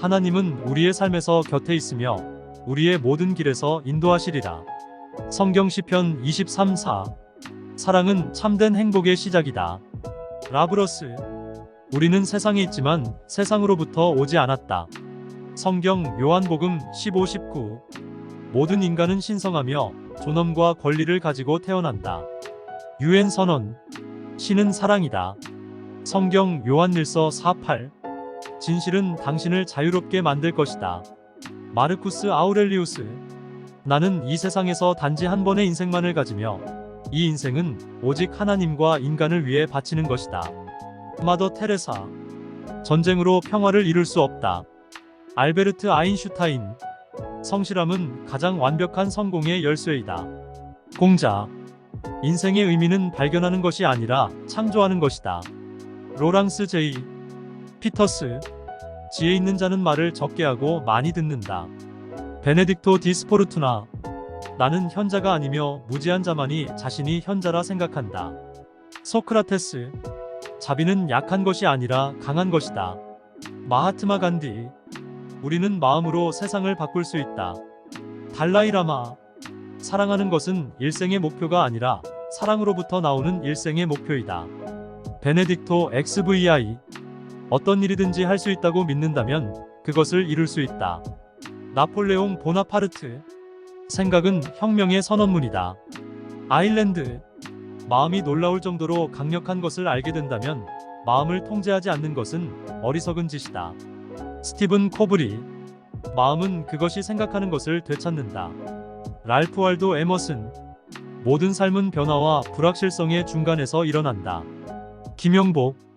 하나님은 우리의 삶에서 곁에 있으며 우리의 모든 길에서 인도하시리라. 성경 시편 23사 사랑은 참된 행복의 시작이다. 라브러스 우리는 세상에 있지만 세상으로부터 오지 않았다. 성경 요한복음 15, 19 모든 인간은 신성하며 존엄과 권리를 가지고 태어난다. 유엔 선언 신은 사랑이다. 성경 요한일서 4:8 진실은 당신을 자유롭게 만들 것이다. 마르쿠스 아우렐리우스 나는 이 세상에서 단지 한 번의 인생만을 가지며 이 인생은 오직 하나님과 인간을 위해 바치는 것이다. 마더 테레사 전쟁으로 평화를 이룰 수 없다. 알베르트 아인슈타인 성실함은 가장 완벽한 성공의 열쇠이다. 공자 인생의 의미는 발견하는 것이 아니라 창조하는 것이다. 로랑스 제이 피터스 지혜 있는 자는 말을 적게 하고 많이 듣는다. 베네딕토 디스포르투나 나는 현자가 아니며 무지한 자만이 자신이 현자라 생각한다. 소크라테스 자비는 약한 것이 아니라 강한 것이다. 마하트마 간디 우리는 마음으로 세상을 바꿀 수 있다. 달라이라마 사랑하는 것은 일생의 목표가 아니라 사랑으로부터 나오는 일생의 목표이다. 베네딕토 XVI 어떤 일이든지 할 수 있다고 믿는다면 그것을 이룰 수 있다. 나폴레옹 보나파르트 생각은 혁명의 선언문이다. 아일랜드 마음이 놀라울 정도로 강력한 것을 알게 된다면 마음을 통제하지 않는 것은 어리석은 짓이다. 스티븐 코브리 마음은 그것이 생각하는 것을 되찾는다. 랄프 wal도 에머슨 모든 삶은 변화와 불확실성의 중간에서 일어난다. 김영복